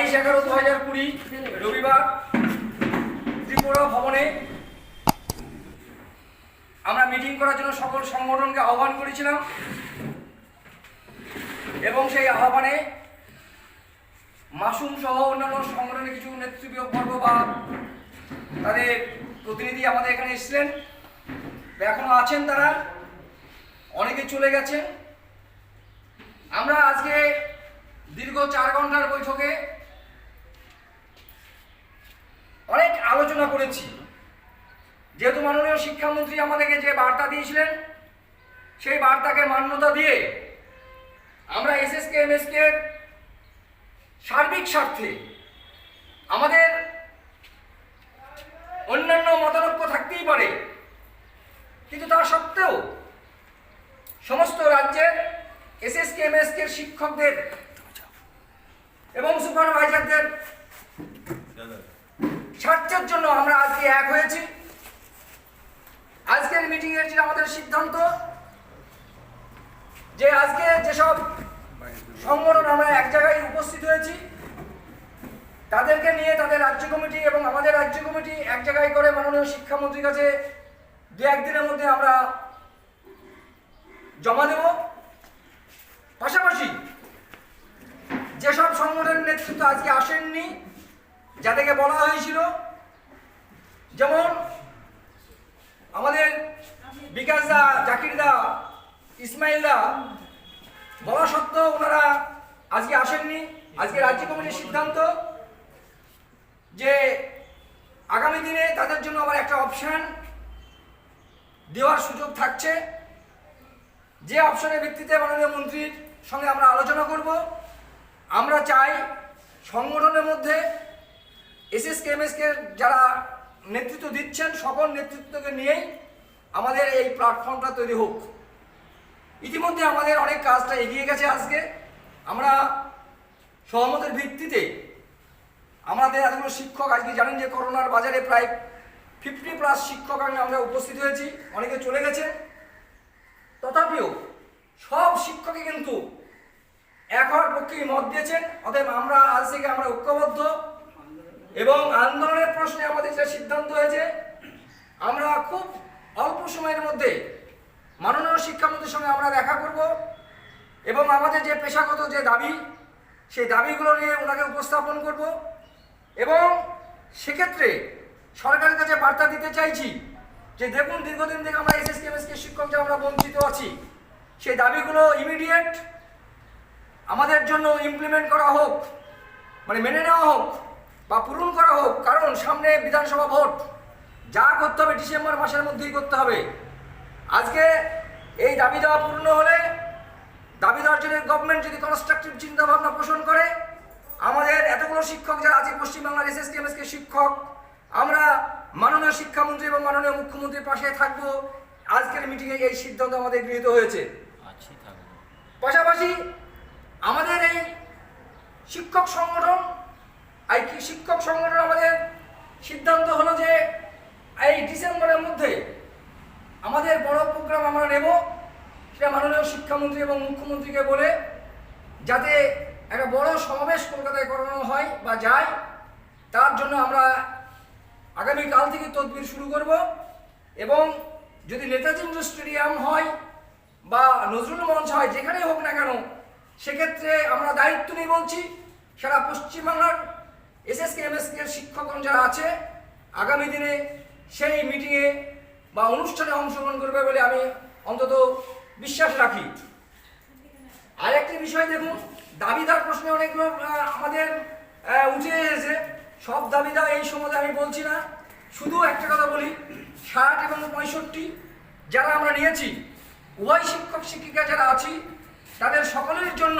বাইশ এগারো দু হাজার কুড়ি, রবিবার ত্রিপুরা ভবনে আমরা মিটিং করার জন্য সকল সংগঠনকে আহ্বান করেছিলাম এবং সেই আহ্বানে মাসুম সহ অন্যান্য সংগঠনের কিছু নেতৃবর্গ বা তাদের প্রতিনিধি আমাদের এখানে এসছিলেন। এখনও আছেন তারা। অনেকে চলে গেছেন। আমরা আজকে দীর্ঘ চার ঘণ্টার বৈঠকে অনেক আলোচনা করেছি। যেহেতু মাননীয় শিক্ষামন্ত্রী আমাদেরকে যে বার্তা দিয়েছিলেন, সেই বার্তাকে মান্যতা দিয়ে আমরা এসএসকে, এমএসকে সার্বিক স্বার্থে আমাদের অন্যান্য মতানৈক্য থাকতেই পারে। কিন্তু তা সত্ত্বেও সমস্ত রাজ্যের এসএসকে, এমএসকে শিক্ষকদের এবং সুপারভাইজারদের স্বার্থের জন্য আমরা আজকে এক হয়েছি। আজকের মিটিংয়ের যে আমাদের সিদ্ধান্ত, যে আজকে যেসব সংগঠন আমরা এক জায়গায় উপস্থিত হয়েছি, তাদেরকে নিয়ে তাদের রাজ্য কমিটি এবং আমাদের রাজ্য কমিটি এক জায়গায় করে মাননীয় শিক্ষামন্ত্রীর কাছে দু, একদিনের মধ্যে আমরা জমা দেব। পাশাপাশি যেসব সংগঠনের নেতৃত্ব আজকে আসেননি যাদেরকে বলা হয়েছিল, যেমন আমাদের বিকাশ দা জাকির দা ইসমাইল দা বলা সত্ত্বেও ওনারা আজকে আসেননি। আজকে রাজ্য কমিটির সিদ্ধান্ত যে আগামী দিনে তাদের জন্য আবার একটা অপশান দেওয়ার সুযোগ থাকছে। যে অপশনের ভিত্তিতে মাননীয় মন্ত্রীর সঙ্গে আমরা আলোচনা করব। আমরা চাই সংগঠনের মধ্যে এসএসকে এমএসকে যারা নেতৃত্ব দিচ্ছেন, সকল নেতৃত্বকে নিয়েই আমাদের এই প্ল্যাটফর্মটা তৈরি হোক। ইতিমধ্যে আমাদের অনেক কাজটা এগিয়ে গেছে আজকে। আমরা সহমতের ভিত্তিতে আমাদের এতগুলো শিক্ষক, আজকে জানেন যে করোনার বাজারে প্রায় ফিফটি প্লাস শিক্ষক আমি আমরা উপস্থিত হয়েছি, অনেকে চলে গেছে। তথাপিও সব শিক্ষকই কিন্তু এক হওয়ার পক্ষেই মত দিয়েছেন, অতএব আমরা আজ থেকে আমরা ঐক্যবদ্ধ। এবং আন্দোলনের প্রশ্নে আমাদের যে সিদ্ধান্ত হয়েছে, আমরা খুব অল্প সময়ের মধ্যে মাননীয় শিক্ষামন্ত্রীর সঙ্গে আমরা দেখা করব এবং আমাদের যে পেশাগত যে দাবি, সেই দাবিগুলো নিয়ে ওনাকে উপস্থাপন করব এবং সেক্ষেত্রে সরকারের কাছে বার্তা দিতে চাইছি যে দেখুন, দীর্ঘদিন থেকে আমরা এসএসকে এমএসকে শিক্ষক যে আমরা বঞ্চিত আছি, সেই দাবিগুলো ইমিডিয়েট আমাদের জন্য ইমপ্লিমেন্ট করা হোক মানে মেনে নেওয়া হোক। বা পূরণ করা হোক। কারণ সামনে বিধানসভা ভোট। যা করতে হবে ডিসেম্বর মাসের মধ্যেই করতে হবে। আজকে এই দাবি দেওয়া পূর্ণ হলে দাবি দেওয়ার জন্য গভর্নমেন্ট যদি কনস্ট্রাকটিভ চিন্তা ভাবনা পোষণ করে আমাদের এতগুলো শিক্ষক যারা আছে পশ্চিমবাংলার এসএসকে এমএসকে শিক্ষক আমরা মাননীয় শিক্ষামন্ত্রী এবং মাননীয় মুখ্যমন্ত্রীর পাশে থাকব। আজকের মিটিংয়ে এই সিদ্ধান্ত আমাদের গৃহীত হয়েছে। পাশাপাশি আমাদের এই শিক্ষক সংগঠন কি শিক্ষক সংগঠন আমাদের সিদ্ধান্ত হলো যে এই ডিসেম্বরের মধ্যে আমাদের বড় প্রোগ্রাম আমরা নেব, সেটা মাননীয় শিক্ষামন্ত্রী এবং মুখ্যমন্ত্রীকে বলে যাতে একটা বড় সমাবেশ কলকাতায় করানো হয় বা যায়, তার জন্য আমরা আগামীকাল থেকে তদবির শুরু করব এবং যদি নেতাজি স্টেডিয়াম হয় বা নজরুল মঞ্চ হয়, যেখানেই হোক না কেন, সেক্ষেত্রে আমরা দায়িত্ব নিয়ে বলছি, সারা পশ্চিমবাংলার এসএসকে এমএসকে শিক্ষকগণ যারা আছে, আগামী দিনে সেই মিটিংয়ে বা অনুষ্ঠানে অংশগ্রহণ করবে বলে আমি অন্তত বিশ্বাস রাখি। আর একটি বিষয় দেখুন, দাবিদার প্রশ্নে অনেকগুলো আমাদের উঠে এসেছে। সব দাবিদার এই সময় আমি বলছি না। শুধু একটা কথা বলি, ষাট এবং পঁয়ষট্টি যারা আমরা নিয়েছি, উভয় শিক্ষক শিক্ষিকা যারা আছি, তাদের সকলের জন্য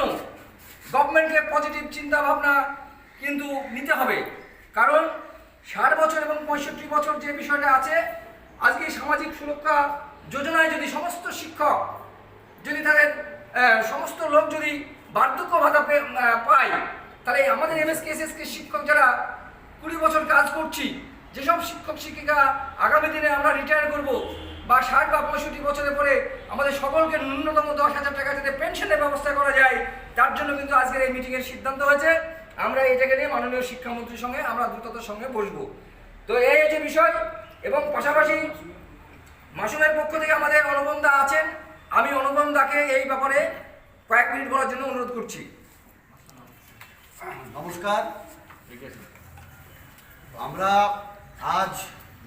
গভর্নমেন্টকে পজিটিভ চিন্তা ভাবনা কিন্তু নিতে হবে। কারণ ষাট বছর এবং পঁয়ষট্টি বছর যে বিষয়টা আছে, আজকে সামাজিক সুরক্ষা যোজনায় যদি সমস্ত শিক্ষক যদি তাদের সমস্ত লোক যদি বার্ধক্য ভাতা পায়, তাহলে আমাদের এমএসকে এসএসকে শিক্ষক যারা কুড়ি বছর কাজ করছি, যেসব শিক্ষক, শিক্ষিকা আগামী দিনে আমরা রিটায়ার করব বা ষাট বা পঁয়ষট্টি বছরের পরে আমাদের সকলকে ন্যূনতম দশ হাজার টাকা যাতে পেনশনের ব্যবস্থা করা যায়, তার জন্য কিন্তু আজকের এই মিটিংয়ের সিদ্ধান্ত হয়েছে। আমরা এটাকে নিয়ে মাননীয় শিক্ষামন্ত্রীর সঙ্গে আমরা দ্রুততার সঙ্গে বসবো। তো এই হচ্ছে বিষয় এবং পাশাপাশি মাসুমের পক্ষ থেকে আমাদের অনুবন্ধা আছেন। আমি অনুবন্ধাকে এই ব্যাপারে কয়েক মিনিট বলার জন্য অনুরোধ করছি। নমস্কার। আমরা আজ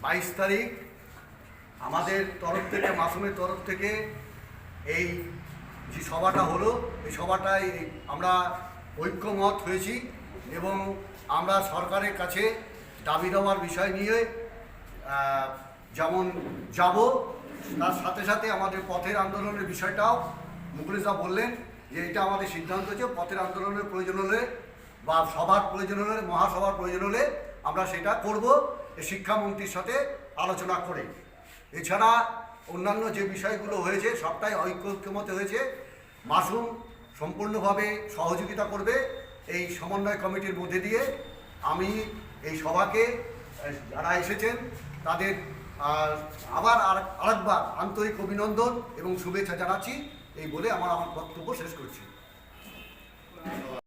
বাইশ তারিখ। আমাদের তরফ থেকে, মাসুমের তরফ থেকে এই যে সভাটা হলো, এই সভাটায় আমরা ঐক্যমত হয়েছি। এবং আমরা সরকারের কাছে দাবি দেওয়ার বিষয় নিয়ে যেমন যাব, তার সাথে সাথে আমাদের পথের আন্দোলনের বিষয়টাও মুখলিসা বললেন যে এটা আমাদের সিদ্ধান্ত হচ্ছে পথের আন্দোলনের প্রয়োজন হলে বা সভার প্রয়োজন হলে, মহাসভার প্রয়োজন হলে আমরা সেটা করব শিক্ষামন্ত্রীর সাথে আলোচনা করে। এছাড়া অন্যান্য যে বিষয়গুলো হয়েছে, সবটাই ঐক্যমতে হয়েছে। মাসুম সম্পূর্ণভাবে সহযোগিতা করবে। এই সমন্বয় কমিটির মধ্যে দিয়ে আমি এই সভাকে, যারা এসেছেন, তাদের আবার আর- আরেকবার আন্তরিক অভিনন্দন এবং শুভেচ্ছা জানাচ্ছি, এই বলে আমার আমার বক্তব্য শেষ করছি।